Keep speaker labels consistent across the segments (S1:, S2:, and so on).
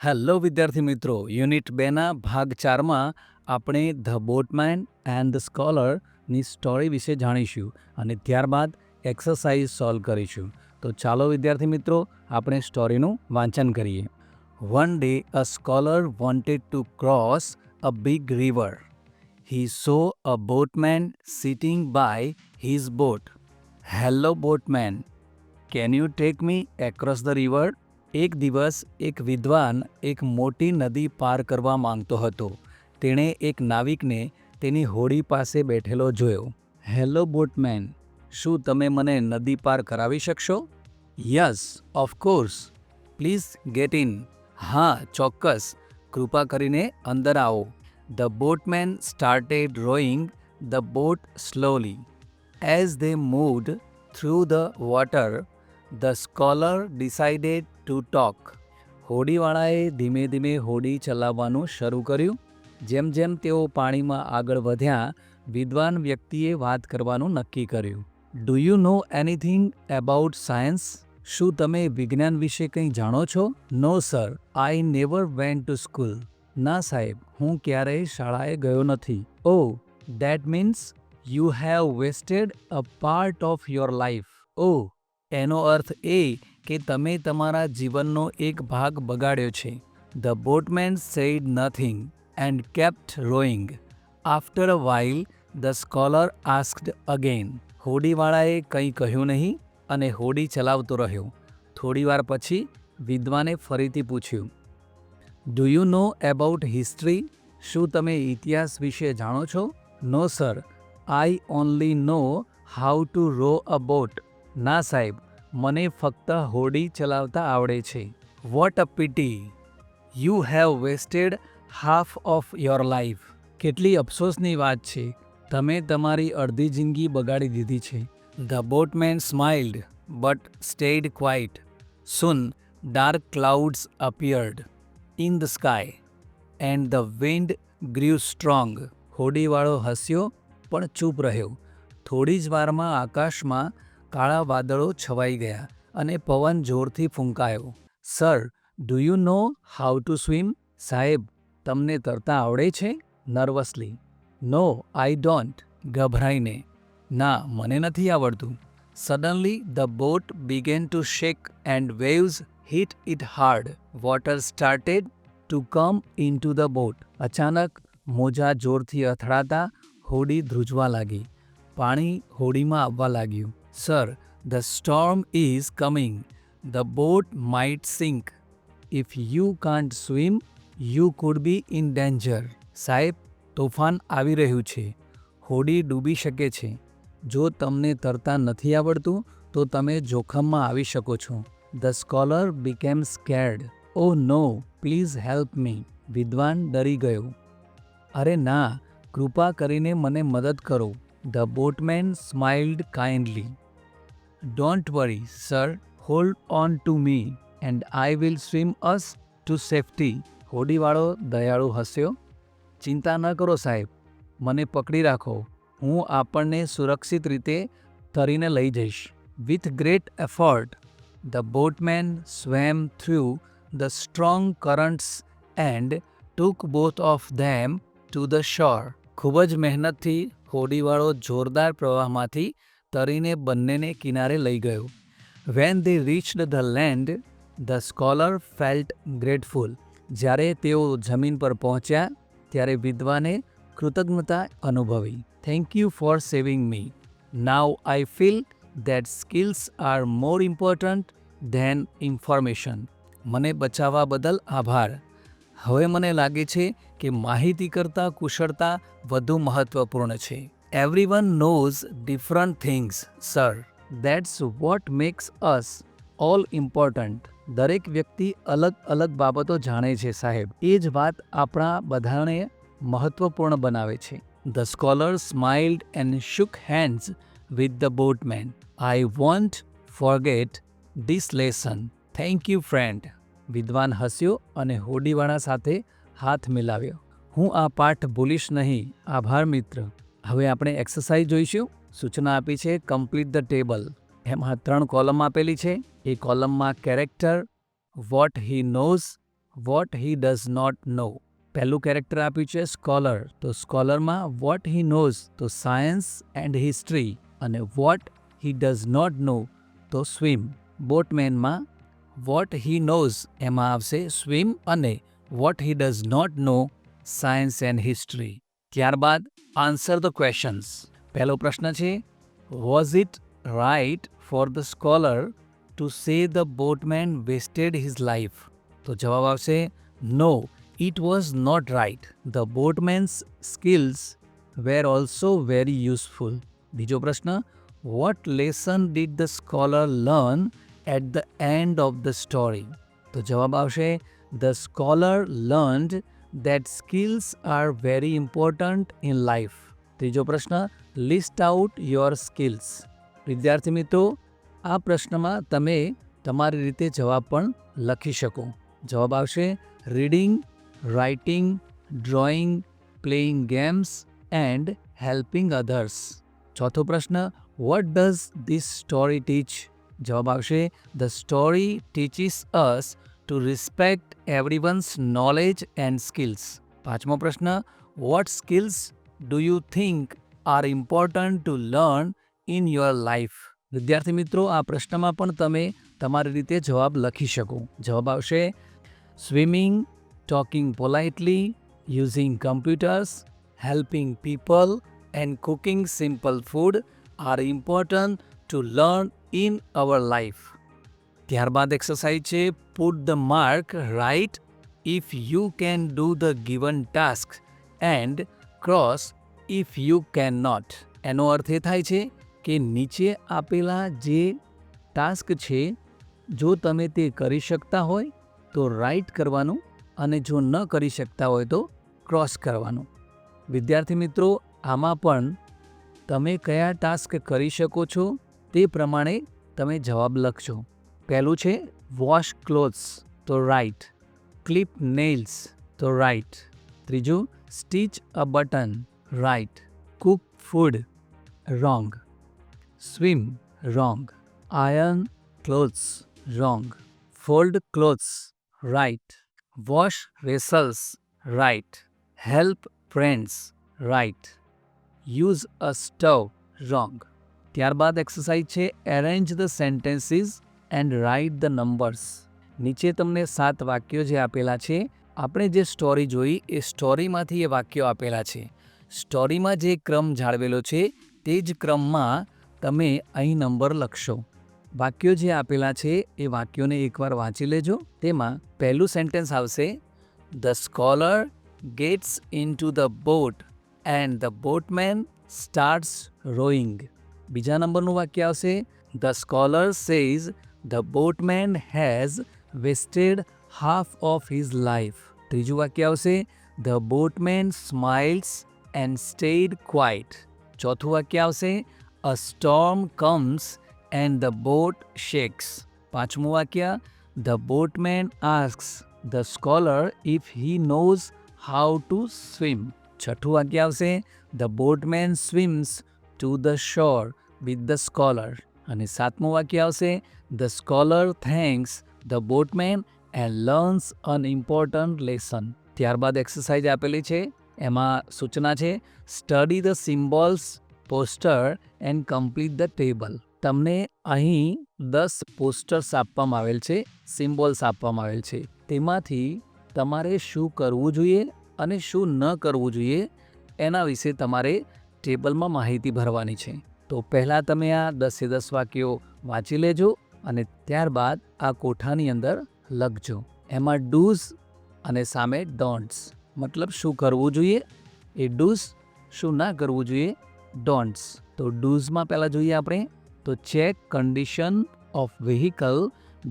S1: Hello વિદ્યાર્થી મિત્રો, unit બેના ભાગ ચારમાં આપણે ધ બોટમેન એન્ડ ધ સ્કોલરની સ્ટોરી વિશે જાણીશું અને ત્યારબાદ એક્સરસાઇઝ સોલ્વ કરીશું. તો ચાલો વિદ્યાર્થી મિત્રો, આપણે સ્ટોરીનું વાંચન કરીએ. One day a scholar wanted to cross a big river he saw a boatman sitting by his boat hello boatman can you take me across the river એક દિવસ એક વિદ્વાન એક મોટી નદી પાર કરવા માંગતો હતો. તેણે એક નાવિકને તેની હોડી પાસે બેઠેલો જોયો. હેલો, બોટમેન, શું તમે મને નદી પાર કરાવી શકશો? Yes of course please get in. હા, ચોક્કસ. કૃપા કરીને અંદર આવો. The boatman started rowing the boat slowly. As they moved through the water the scholar decided to talk હોડીવાળાએ ધીમે ધીમે હોડી ચલાવવાનું શરૂ કર્યું. જેમ જેમ તેઓ પાણીમાં આગળ વધ્યા, વિદ્વાન વ્યક્તિએ વાત કરવાનું નક્કી કર્યું. Do you know anything about science શું તમે વિજ્ઞાન વિશે કંઈ જાણો છો? No sir I never went to school ના, સાહેબ. હું ક્યારેય શાળાએ ગયો નથી. ઓ that means you have wasted a part of your life oh એનો અર્થ એ કે તમે તમારા જીવનનો એક ભાગ બગાડ્યો છે. The boatman said nothing and kept rowing after a while the scholar asked again હોડીવાળાએ કંઈ કહ્યું નહીં અને હોડી ચલાવતો રહ્યો. થોડીવાર પછી વિદ્વાને ફરીથી પૂછ્યું do you know about history શું તમે ઇતિહાસ વિશે જાણો છો? No sir I only know how to row a boat ના સાહેબ, મને ફક્ત હોડી ચલાવતા આવડે છે. What a pity you have wasted half of your life કેટલી અફસોસની વાત છે. તમે તમારી અડધી જિંદગી બગાડી દીધી છે. The boatman smiled but stayed quiet soon dark clouds appeared in the sky and the wind grew strong હોડીવાળો હસ્યો, પણ ચૂપ રહ્યો. થોડી જ વારમાં આકાશમાં કાળા વાદળો છવાઈ ગયા અને પવન જોરથી ફૂંકાયો. Sir do you know how to swim સાહેબ, તમને તરતા આવડે છે? નર્વસલી. નો આઈ ડોન્ટ ગભરાઈને. ના, મને નથી આવડતું. Suddenly the boat began to shake and waves hit it hard water started to come into the boat અચાનક મોજા જોરથી અથડાતા હોડી ધ્રુજવા લાગી. પાણી હોડીમાં આવવા લાગ્યું. Sir the storm is coming the boat might sink if you can't swim you could be in danger સાહેબ, તોફાન આવી રહ્યું છે. હોડી ડૂબી શકે છે. જો તમને તરતા નથી આવડતું, તો તમે જોખમમાં આવી શકો છો. The scholar became scared oh no please help me વિદ્વાન ડરી ગયો. અરે ના, કૃપા કરીને મને મદદ કરો. The boatman smiled kindly don't worry sir hold on to me and I will swim us to safety. હોડીવાળો, દયાળુ હસ્યો. ચિંતા ન કરો, સાહેબ. મને પકડી રાખો. હું આપણને સુરક્ષિત રીતે તરીને લઈ જઈશ. With great effort the boatman swam through the strong currents and took both of them to the shore ખૂબ જ મહેનતથી હોડીવાળો જોરદાર પ્રવાહમાંથી તરીને બંનેને કિનારે લઈ ગયો. When they reached the land the scholar felt grateful જ્યારે તેઓ જમીન પર પહોંચ્યા, ત્યારે વિદ્વાને કૃતજ્ઞતા અનુભવી. Thank you for saving me now I feel that skills are more important than information મને બચાવવા બદલ આભાર. હવે મને લાગે છે કે માહિતી કરતાં કુશળતા વધુ મહત્ત્વપૂર્ણ છે. Everyone knows different things sir That's what makes us all important દરેક વ્યક્તિ અલગ અલગ બાબતો જાણે છે, સાહેબ. એ જ વાત આપણા બધાને મહત્વપૂર્ણ બનાવે છે. The scholar smiled and shook hands with the boatman I won't forget this lesson thank you friend વિદ્વાન હસ્યો અને હોડીવાળા સાથે હાથ મિલાવ્યો. હું આ પાઠ ભૂલીશ નહીં. આભાર, મિત્ર. હવે આપણે એક્સરસાઇઝ જોઈશું. સૂચના આપી છે કમ્પ્લીટ ધ ટેબલ એમાં ત્રણ કોલમ આપેલી છે. એ કોલમમાં character what he knows what he does not know પહેલું કેરેક્ટર આપ્યું છે સ્કોલર તો સ્કોલરમાં વોટ હી નોઝ તો સાયન્સ એન્ડ હિસ્ટ્રી અને what he does not know તો સ્વિમ બોટમેનમાં વોટ હી નોઝ એમાં આવશે સ્વિમ અને what he does not know science and history ત્યારબાદ આન્સર ધ ક્વેશ્ચન્સ પહેલો પ્રશ્ન છે was it right for the scholar to say the boatman wasted his life તો જવાબ આવશે no it was not right the boatman's skills were also very useful બીજો પ્રશ્ન what lesson did the scholar learn at the end of the story તો જવાબ આવશે the scholar learned that skills are very important in life ત્રીજો પ્રશ્ન list out your skills વિદ્યાર્થી મિત્રો, આ પ્રશ્નમાં તમે તમારી રીતે જવાબ પણ લખી શકો. જવાબ આવશે reading writing drawing playing games and helping others ચોથો પ્રશ્ન what does this story teach જવાબ આવશે the story teaches us to respect everyone's knowledge and skills પાંચમો પ્રશ્ન what skills do you think are important to learn in your life વિદ્યાર્થી મિત્રો આ પ્રશ્નમાં પણ તમે તમારી રીતે જવાબ લખી શકો જવાબ આવશે swimming talking politely using computers helping people and cooking simple food are important to learn in our life ત્યારબાદ એક્સરસાઇઝ છે put the mark right if you can do the given task and cross if you can not એનો અર્થ એ થાય છે કે નીચે આપેલા જે ટાસ્ક છે, જો તમે તે કરી શકતા હોય, તો રાઇટ કરવાનું અને જો ન કરી શકતા હોય, તો ક્રોસ કરવાનું. વિદ્યાર્થી મિત્રો, આમાં પણ તમે કયા ટાસ્ક કરી શકો છો, તે પ્રમાણે તમે જવાબ લખજો. પહેલું છે વોશ ક્લોથ્સ તો રાઇટ ક્લિપ નેલ્સ તો રાઇટ ત્રીજું stitch a button right cook food wrong swim wrong iron clothes wrong fold clothes right wash vessels right help friends right use a stove wrong ત્યારબાદ exercise છે arrange the sentences and write the numbers નીચે તમને સાત વાક્યો જે આપેલા છે, આપણે જે સ્ટોરી જોઈ એ સ્ટોરીમાંથી એ વાક્યો આપેલા છે. સ્ટોરીમાં જે ક્રમ જાળવેલો છે, તે જ ક્રમમાં તમે અહીં નંબર લખશો. વાક્યો જે આપેલા છે, એ વાક્યોને એકવાર વાંચી લેજો. તેમાં પહેલું સેન્ટેન્સ આવશે the scholar gets in to the boat and the boatman starts rowing બીજા નંબરનું વાક્ય આવશે the scholar says the boatman has wasted half of his life ત્રીજું વાક્ય આવશે the boatman smiles and stayed quiet ચોથું વાક્ય આવશે a storm comes and the boat shakes પાંચમું વાક્ય the boatman asks the scholar if he knows how to swim છઠ્ઠું વાક્ય આવશે the boatman swims to the shore with the scholar અને સાતમું વાક્ય આવશે the scholar thanks the boatman and learns an important lesson ત્યારબાદ એક્સરસાઇઝ આપેલી છે, એમાં સૂચના છે study the symbols poster and complete the table તમને અહીં દસ પોસ્ટર્સ આપવામાં આવેલ છે સિમ્બોલ્સ આપવામાં આવેલ છે. તેમાંથી તમારે શું કરવું જોઈએ અને શું ન કરવું જોઈએ, એના વિશે તમારે ટેબલમાં માહિતી ભરવાની છે. તો પહેલાં તમે આ દસે દસ વાક્યો વાંચી લેજો અને ત્યારબાદ આ કોઠાની અંદર લખજો. એમાં ડૂઝ અને સામે ડોન્ટ્સ મતલબ શું કરવું જોઈએ? એ ડૂઝ શું ના કરવું જોઈએ? ડોન્ટ્સ તો ડૂઝમાં પહેલાં જોઈએ આપણે? તો check condition of vehicle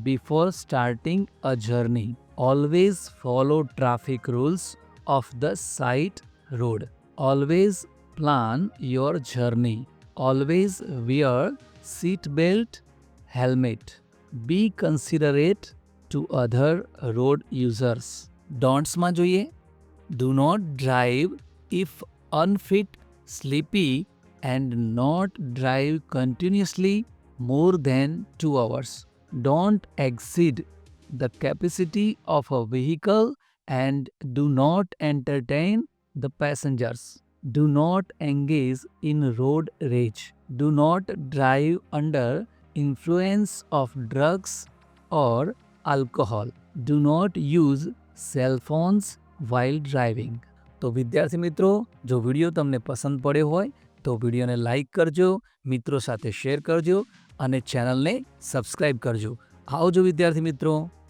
S1: before starting a journey always follow traffic rules of the site road always plan your journey Always wear seat belt helmet be considerate to other road users ડોન્ટ્સમાં જોઈએ do not drive if unfit sleepy and not drive continuously more than 2 hours. Don't exceed the capacity of a vehicle and do not entertain the passengers. Do not engage in road rage. Do not drive under influence of drugs or alcohol. Do not use cell phones while driving. તો વિદ્યાર્થી મિત્રો જો video તમને પસંદ પડ્યો હોય તો વિડીયોને લાઈક કરજો મિત્રો સાથે શેર કરજો અને ચેનલને સબસ્ક્રાઈબ કરજો આવજો વિદ્યાર્થી મિત્રો